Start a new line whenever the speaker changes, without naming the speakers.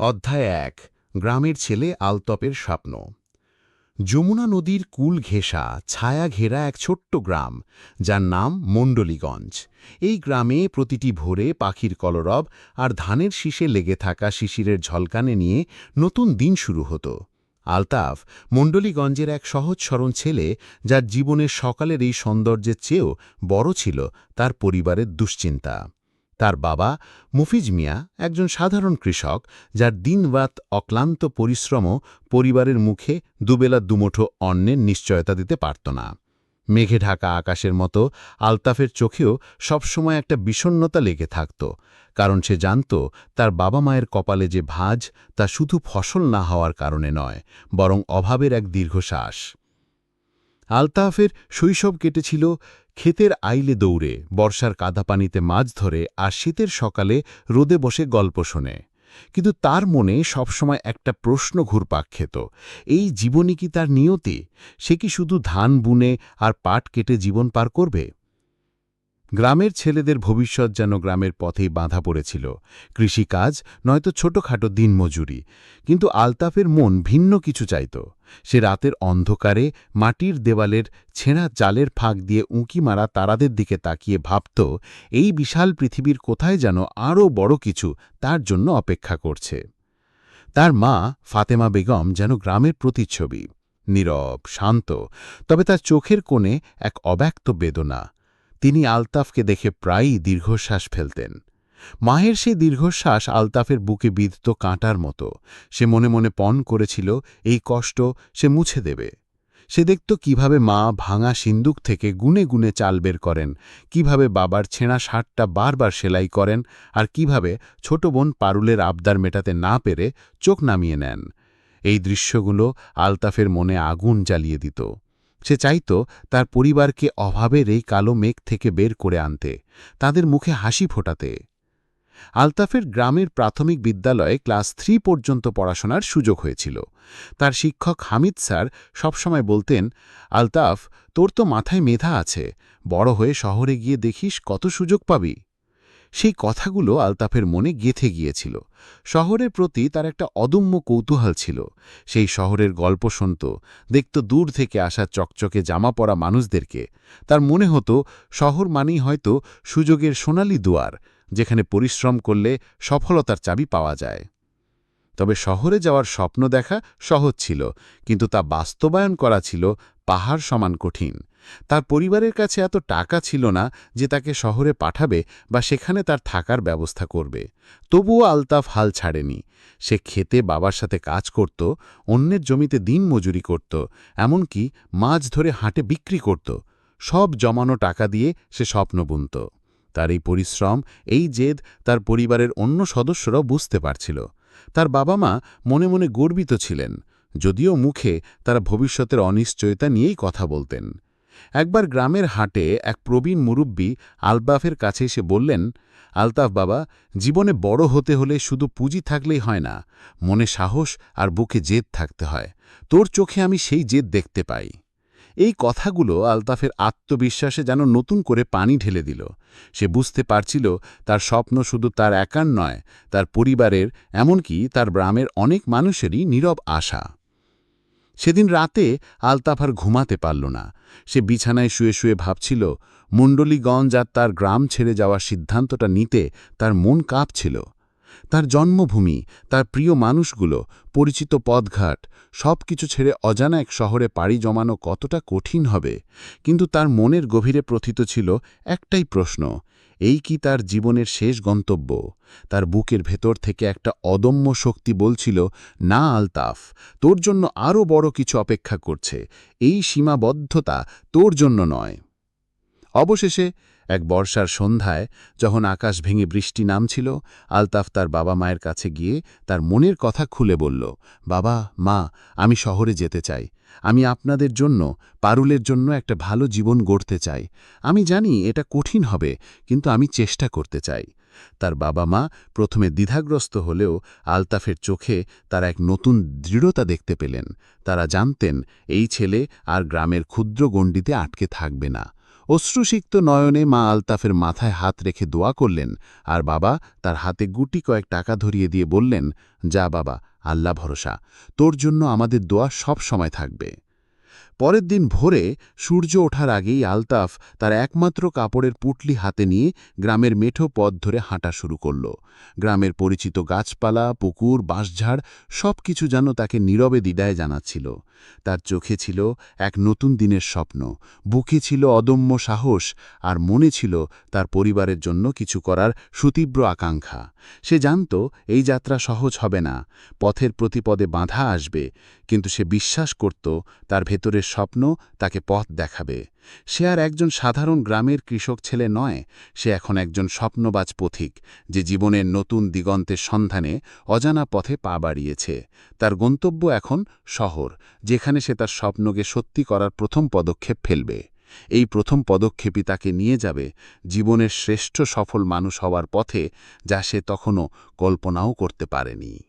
অধ্যায় এক, গ্রামের ছেলে আলতপের স্বপ্ন। যমুনা নদীর কুল ঘেঁষা, ছায়া ঘেরা এক ছোট্ট গ্রাম, যার নাম মণ্ডলীগঞ্জ। এই গ্রামে প্রতিটি ভোরে পাখির কলরব আর ধানের শীষে লেগে থাকা শিশিরের ঝলকানে নিয়ে নতুন দিন শুরু হতো। আলতাফ মণ্ডলীগঞ্জের এক সহজ সরল ছেলে, যার জীবনের সকালের এই সৌন্দর্যের চেয়েও বড় ছিল তার পরিবারের দুশ্চিন্তা। তার বাবা মুফিজ মিয়া একজন সাধারণ কৃষক যার দিনবাত অক্লান্ত পরিশ্রমও পরিবারের মুখে দুবেলা দুমুঠো অন্নের নিশ্চয়তা দিতে পারত না। মেঘে ঢাকা আকাশের মতো আলতাফের চোখেও সবসময় একটা বিষণ্নতা লেগে থাকত, কারণ সে জানত তার বাবা মায়ের কপালে যে ভাঁজ তা শুধু ফসল না হওয়ার কারণে নয়, বরং অভাবের এক দীর্ঘশ্বাস। আলতাফের শৈশব কেটেছিল ক্ষেতের আইলে দৌড়ে, বর্ষার কাদা পানিতে মাছ ধরে আর শীতের সকালে রোদে বসে গল্প শোনে। কিন্তু তার মনে সবসময় একটা প্রশ্ন ঘুরপাক খেত, এই জীবনই কি তার নিয়তি? সে কি শুধু ধান বুনে আর পাট কেটে জীবন পার করবে? গ্রামের ছেলেদের ভবিষ্যৎ যেন গ্রামের পথেই বাঁধা পড়েছিল। কৃষিকাজ, নয়তো ছোটখাটো দিনমজুরি। কিন্তু আলতাফের মন ভিন্ন কিছু চাইত। সে রাতের অন্ধকারে মাটির দেওয়ালের ছেঁড়া জালের ফাঁক দিয়ে উঁকি মারা তারাদের দিকে তাকিয়ে ভাবত, এই বিশাল পৃথিবীর কোথায় যেন আরও বড় কিছু তার জন্য অপেক্ষা করছে। তার মা, ফাতেমা বেগম, যেন গ্রামের প্রতিচ্ছবি। নীরব, শান্ত, তবে তার চোখের কোণে এক অব্যক্ত বেদনা। তিনি আলতাফকে দেখে প্রায়ই দীর্ঘশ্বাস ফেলতেন। মায়ের সেই দীর্ঘশ্বাস আলতাফের বুকে বিধত কাঁটার মতো। সে মনে মনে পণ করেছিল, এই কষ্ট সে মুছে দেবে। সে দেখত কীভাবে মা ভাঙা সিন্দুক থেকে গুনে গুনে চাল বের করেন, কীভাবে বাবার ছেঁড়া শার্টটা বারবার সেলাই করেন, আর কীভাবে ছোট বোন পারুলের আবদার মেটাতে না পেরে চোখ নামিয়ে নেন। এই দৃশ্যগুলো আলতাফের মনে আগুন জ্বালিয়ে দিত। সে চাইত তার পরিবারকে অভাবের এই কালো মেঘ থেকে বের করে আনতে, তাদের মুখে হাসি ফোটাতে। আলতাফের গ্রামের প্রাথমিক বিদ্যালয়ে ক্লাস থ্রি পর্যন্ত পড়াশোনার সুযোগ হয়েছিল। তার শিক্ষক হামিদ স্যার সবসময় বলতেন, আলতাফ, তোর তো মাথায় মেধা আছে, বড় হয়ে শহরে গিয়ে দেখিস কত সুযোগ পাবি। সেই কথাগুলো আলতাফের মনে গেথে গিয়েছিল। শহরের প্রতি তার একটা অদম্য কৌতূহল ছিল। সেই শহরের গল্প শুনত, দেখত দূর থেকে আসা চকচকে জামা পরা মানুষদেরকে। তার মনে হতো, শহর মানেই হয়তো সুযোগের সোনালি দুয়ার, যেখানে পরিশ্রম করলে সফলতার চাবি পাওয়া যায়। তবে শহরে যাওয়ার স্বপ্ন দেখা সহজ ছিল, কিন্তু তা বাস্তবায়ন করা ছিল পাহাড় সমান কঠিন। তার পরিবারের কাছে এত টাকা ছিল না যে তাকে শহরে পাঠাবে বা সেখানে তার থাকার ব্যবস্থা করবে। তবুও আলতাফ হাল ছাড়েনি। সে খেতে বাবার সাথে কাজ করত, অন্যের জমিতে দিন মজুরি করত, এমনকি মাছ ধরে হাটে বিক্রি করত। সব জমানো টাকা দিয়ে সে স্বপ্ন বুনত। তার এই পরিশ্রম, এই জেদ তার পরিবারের অন্য সদস্যরাও বুঝতে পারছিল। তার বাবা মা মনে মনে গর্বিত ছিলেন, যদিও মুখে তারা ভবিষ্যতের অনিশ্চয়তা নিয়েই কথা বলতেন। একবার গ্রামের হাটে এক প্রবীণ মুরব্বী আলতাফের কাছে এসে বললেন, আলতাফ বাবা, জীবনে বড় হতে হলে শুধু পুঁজি থাকলেই হয় না, মনে সাহস আর বুকে জেদ থাকতে হয়। তোর চোখে আমি সেই জেদ দেখতে পাই। এই কথাগুলো আলতাফের আত্মবিশ্বাসে যেন নতুন করে পানি ঢেলে দিল। সে বুঝতে পারছিল তার স্বপ্ন শুধু তার একার নয়, তার পরিবারের, এমনকি তার গ্রামের অনেক মানুষেরই নীরব আশা। সেদিন রাতে আলতাফার ঘুমাতে পারল না। সে বিছানায় শুয়ে শুয়ে ভাবছিল মুন্ডলীগঞ্জ আর তার গ্রাম ছেড়ে যাওয়ার সিদ্ধান্তটা নিতে তার মন কাঁপছিল। তার জন্মভূমি, তার প্রিয় মানুষগুলো, পরিচিত পথঘাট সব কিছু ছেড়ে অজানা এক শহরে পাড়ি জমানো কতটা কঠিন হবে? কিন্তু তার মনের গভীরে প্রথিত ছিল একটাই প্রশ্ন, এই কি তার জীবনের শেষ গন্তব্য? তার বুকের ভেতর থেকে একটা অদম্য শক্তি বলছিল, না, আলতাফ, তোর জন্য আরও বড় কিছু অপেক্ষা করছে, এই সীমাবদ্ধতা তোর জন্য নয়। অবশেষে এক বর্ষার সন্ধ্যায় যখন আকাশ ভেঙে বৃষ্টি নামছিল, আলতাফ তার বাবা মায়ের কাছে গিয়ে তার মনের কথা খুলে বলল, বাবা, মা, আমি শহরে যেতে চাই। আমি আপনাদের জন্য, পারুলের জন্য একটা ভালো জীবন গড়তে চাই। আমি জানি এটা কঠিন হবে, কিন্তু আমি চেষ্টা করতে চাই। তার বাবা মা প্রথমে দ্বিধাগ্রস্ত হলেও আলতাফের চোখে তার এক নতুন দৃঢ়তা দেখতে পেলেন। তারা জানতেন, এই ছেলে আর গ্রামের ক্ষুদ্র গণ্ডিতে আটকে থাকবে না। অশ্রুসিক্ত নয়নে মা আলতাফের মাথায় হাত রেখে দোয়া করলেন, আর বাবা তার হাতে গুটি কয়েক টাকা ধরিয়ে দিয়ে বললেন, যা বাবা, আল্লাহ ভরসা, তোর জন্য আমাদের দোয়া সব সময় থাকবে। পরের দিন ভোরে সূর্য ওঠার আগেই আলতাফ তার একমাত্র কাপড়ের পুটলি হাতে নিয়ে গ্রামের মেঠো পথ ধরে হাঁটা শুরু করল। গ্রামের পরিচিত গাছপালা, পুকুর, বাঁশঝাড় সব কিছু যেন তাকে নীরবে দিদায় জানাচ্ছিল। তার চোখে ছিল এক নতুন দিনের স্বপ্ন। বুকে ছিল অদম্য সাহস আর মনে ছিল তার পরিবারের জন্য কিছু করার সুতীব্র আকাঙ্ক্ষা। সে জানত এই যাত্রা সহজ হবে না, পথের প্রতিপদে বাধা আসবে, কিন্তু সে বিশ্বাস করত তার ভেতরের স্বপ্ন তাকে পথ দেখাবে। সে আর একজন সাধারণ গ্রামের কৃষক ছেলে নয়, সে এখন একজন স্বপ্নবাজ পথিক, যে জীবনের নতুন দিগন্তের সন্ধানে অজানা পথে পা বাড়িয়েছে। তার গন্তব্য এখন শহর, যেখানে সে তার স্বপ্নকে সত্যি করার প্রথম পদক্ষেপ ফেলবে। এই প্রথম পদক্ষেপই তাকে নিয়ে যাবে জীবনের শ্রেষ্ঠ সফল মানুষ হওয়ার পথে, যা সে তখনও কল্পনাও করতে পারেনি।